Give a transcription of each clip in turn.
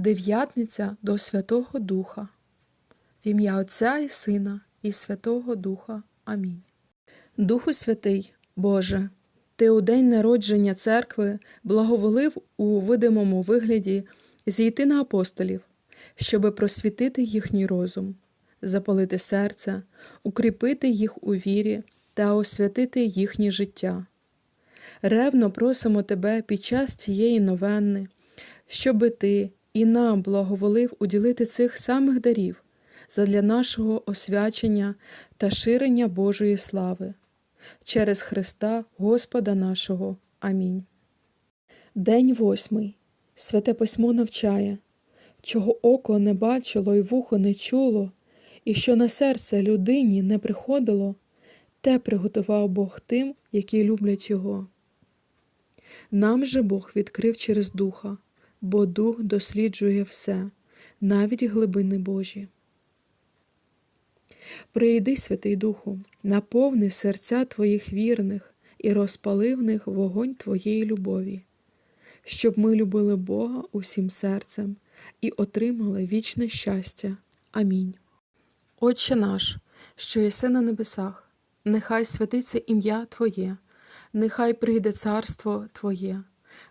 Дев'ятниця до Святого Духа. В ім'я Отця і Сина, і Святого Духа. Амінь. Духу Святий, Боже, Ти у день народження церкви благоволив у видимому вигляді зійти на апостолів, щоби просвітити їхній розум, запалити серце, укріпити їх у вірі та освятити їхнє життя. Ревно просимо Тебе під час цієї новенни, щоби Ти і нам благоволив уділити цих самих дарів задля нашого освячення та ширення Божої слави. Через Христа Господа нашого. Амінь. День восьмий. Святе письмо навчає, чого око не бачило й вухо не чуло, і що на серце людині не приходило, те приготував Бог тим, які люблять Його. Нам же Бог відкрив через Духа, бо Дух досліджує все, навіть глибини Божі. Прийди, Святий Духу, наповни серця Твоїх вірних і розпали в них вогонь Твоєї любові, щоб ми любили Бога усім серцем і отримали вічне щастя. Амінь. Отче наш, що єси на небесах, нехай святиться ім'я Твоє, нехай прийде царство Твоє,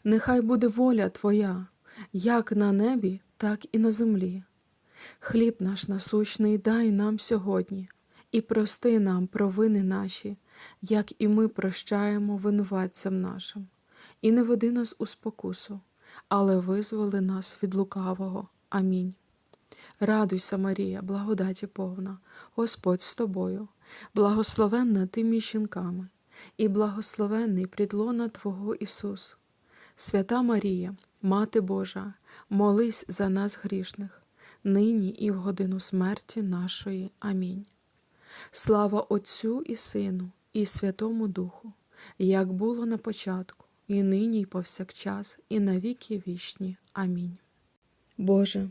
нехай буде воля Твоя, як на небі, так і на землі. Хліб наш насущний дай нам сьогодні, і прости нам провини наші, як і ми прощаємо винуватцям нашим, і не веди нас у спокусу, але визволи нас від лукавого. Амінь. Радуйся, Марія, благодаті повна, Господь з тобою, благословенна ти між жінками, і благословенний прідлона Твого Ісус. Свята Марія, Мати Божа, молись за нас грішних, нині і в годину смерті нашої. Амінь. Слава Отцю і Сину, і Святому Духу, як було на початку, і нині, і повсякчас, і на віки вічні. Амінь. Боже,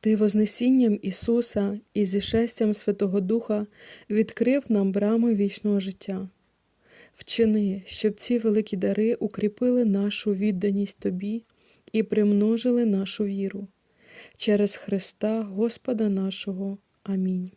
Ти Вознесінням Ісуса і зішестям Святого Духа відкрив нам брами вічного життя. Вчини, щоб ці великі дари укріпили нашу відданість Тобі і примножили нашу віру. Через Христа Господа нашого. Амінь.